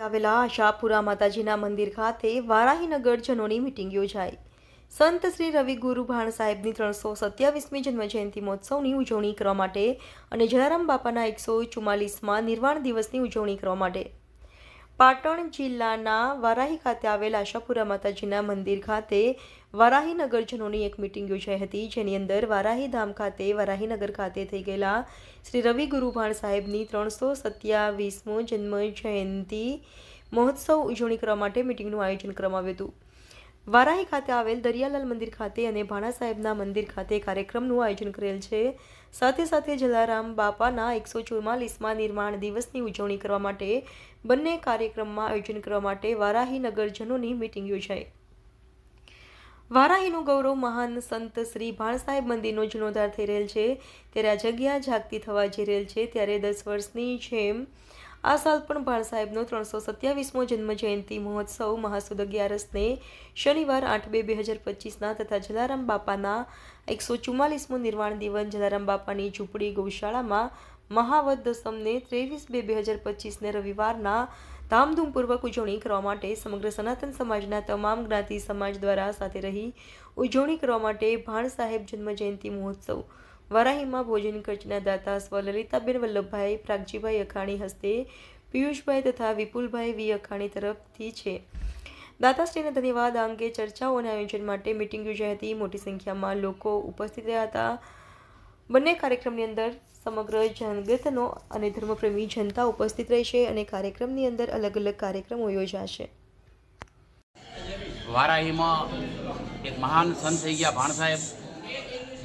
આવેલા આશાપુરા માતાજીના મંદિર ખાતે વારાહીનગરજનોની મિટિંગ યોજાઈ. સંત શ્રી રવિ ગુરુ ભાણ સાહેબની ત્રણસો સત્યાવીસમી જન્મજયંતિ મહોત્સવની ઉજવણી કરવા માટે અને જલારામ બાપાના એકસો ચુમ્માલીસમાં નિર્વાણ દિવસની ઉજવણી કરવા માટે પાટણ જિલ્લાના વારાહી ખાતે આવેલા આશાપુરા માતાજીના મંદિર ખાતે વારાહીનગરજનોની એક મિટિંગ યોજાઈ હતી. જેની અંદર વારાહી ધામ ખાતે વારાહીનગર ખાતે થઈ ગયેલા શ્રી રવિ ગુરુભાણ સાહેબની ત્રણસો સત્યાવીસમો જન્મ જયંતિ મહોત્સવ ઉજવણી કરવા માટે મિટિંગનું આયોજન કરવામાં આવ્યું હતું. વારાહી ખાતે આવેલ દરિયાલાલ મંદિર ખાતે અને ભાણા સાહેબના મંદિર ખાતે કાર્યક્રમનું આયોજન કરેલ છે. સાથે સાથે જલારામ બાપાના એકસો ચુમ્માલીસમાં નિર્માણ દિવસની ઉજવણી કરવા માટે બંને કાર્યક્રમમાં આયોજન કરવા માટે વારાહી નગરજનોની મિટિંગ યોજાઈ. વારાહીનું ગૌરવ મહાન સંત શ્રી ભાણ સાહેબ મંદિરનો જીર્ણોદ્ધાર થઈ રહેલ છે. ત્યારે આ જગ્યા જાગતી થવા જઈ રહેલ છે. ત્યારે દસ વર્ષની જેમ આ સાલ પણ ભાણ સાહેબનો ત્રણસો સત્યાવીસમો જન્મ જયંતિ મહોત્સવ મહાસુદ અગિયારસને શનિવાર આઠ બે બે હજાર પચીસના તથા જલારામ બાપાના એકસો ચુમ્માલીસમો નિર્વાણ દિવસ જલારામ બાપાની ઝૂંપડી ગૌશાળામાં મહાવત દસમને ત્રેવીસ બે બે હજાર પચીસને રવિવારના ધામધૂમપૂર્વક ઉજવણી કરવા માટે સમગ્ર સનાતન સમાજના તમામ જ્ઞાતિ સમાજ દ્વારા સાથે રહી ઉજવણી કરવા માટે ભાણ સાહેબ જન્મ જયંતિ મહોત્સવ વરાહીમાં ભોજન ખર્ચના દાતા સ્વ લલિતાબેન વલ્લભભાઈ, પ્રાગજીભાઈ અખાણી હસ્તે, પિયુષભાઈ તથા વિપુલભાઈ વી અખાણી તરફથી છે. દાતાશ્રીને ધન્યવાદ અંગે ચર્ચાઓ અને આયોજન માટે મિટિંગ યોજાઈ હતી. મોટી સંખ્યામાં લોકો ઉપસ્થિત રહ્યા હતા. બંને કાર્યક્રમની અંદર સમગ્ર જનગતનો અને ધર્મપ્રેમી જનતા ઉપસ્થિત રહેશે અને કાર્યક્રમની અંદર અલગ અલગ કાર્યક્રમો યોજાશે. વારાહીમાં એક મહાન સંત થઈ ગયા ભાણ સાહેબ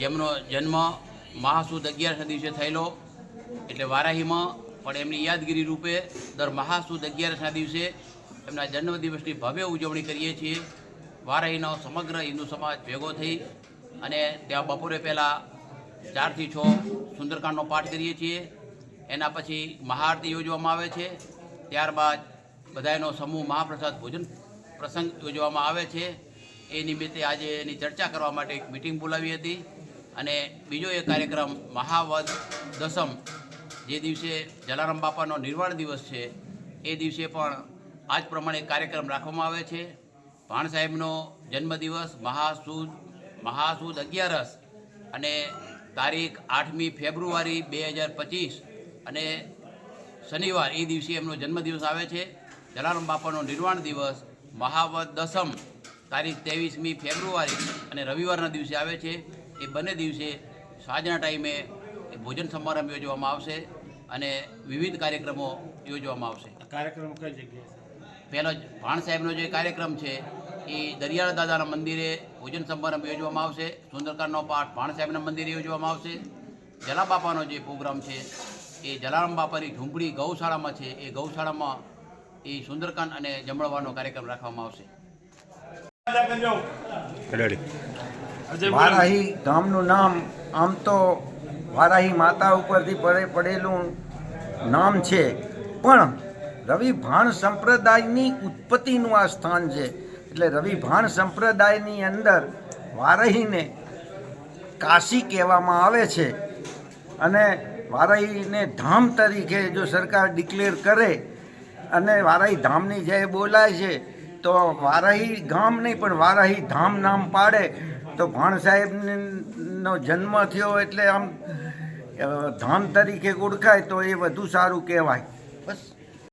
જેમનો જન્મ મહાસુદ અગિયારના દિવસે થયેલો. એટલે વારાહીમાં પણ એમની યાદગીરી રૂપે દર મહાસુદ અગિયારસના દિવસે એમના જન્મદિવસની ભવ્ય ઉજવણી કરીએ છીએ. વારાહીનો સમગ્ર હિન્દુ સમાજ ભેગો થઈ અને ત્યાં બપોરે પહેલાં ચારથી છ સુંદરકાંડનો પાઠ કરીએ છીએ. એના પછી મહાઆરતી યોજવામાં આવે છે. ત્યારબાદ બધાનો સમૂહ મહાપ્રસાદ ભોજન પ્રસંગ યોજવામાં આવે છે. એ નિમિત્તે આજે એની ચર્ચા કરવા માટે એક મિટિંગ બોલાવી હતી. અને બીજો એક કાર્યક્રમ મહાવદ દસમ, જે દિવસે જલારામ બાપાનો નિર્વાણ દિવસ છે, એ દિવસે પણ આજ પ્રમાણે કાર્યક્રમ રાખવામાં આવે છે. ભાણ સાહેબનો જન્મદિવસ, મહાસુદ મહાસુદ અગિયારસ અને તારીખ આઠમી ફેબ્રુઆરી બે હજાર પચીસ અને શનિવાર એ દિવસે એમનો જન્મદિવસ આવે છે. જલારામ બાપાનો નિર્વાણ દિવસ મહાવદ દસમ, તારીખ ત્રેવીસમી ફેબ્રુઆરી અને રવિવારના દિવસે આવે છે. એ બંને દિવસે સાંજના ટાઈમે ભોજન સમારંભ યોજવામાં આવશે અને વિવિધ કાર્યક્રમો યોજવામાં આવશે. કાર્યક્રમ કઈ જગ્યાએ પહેલો જ ભાણ સાહેબનો જે કાર્યક્રમ છે એ દરિયાળા દાદાના મંદિરે ભોજન સમારંભ યોજવામાં આવશે સુંદરકાંડનો પાઠ ભાણ સાહેબના મંદિરે યોજવામાં આવશે. જલા બાપાનો જે પ્રોગ્રામ છે એ જલારામ બાપાની ઝૂંપડી ગૌશાળામાં છે એ ગૌશાળામાં એ સુંદરકાંડ અને જમણવાનો કાર્યક્રમ રાખવામાં આવશે. વારાહી ગામનું નામ આમ તો વારાહી માતા ઉપરથી પડે પડેલું નામ છે. પણ રવિ ભાણ સંપ્રદાયની ઉત્પત્તિનું આ સ્થાન છે. એટલે રવિ ભાણ સંપ્રદાયની અંદર વારાહીને કાશી કહેવામાં આવે છે. અને વારાહીને ધામ તરીકે જો સરકાર ડિક્લેર કરે અને વારાહી ધામની જે બોલાય છે, તો વારાહી ગામ નહીં, પણ વારાહી ધામ નામ પાડે. તો ભાણ સાહેબનો જન્મ થયો એટલે આમ ધામ તરીકે ઓળખાય તો એ વધુ સારું કહેવાય. બસ.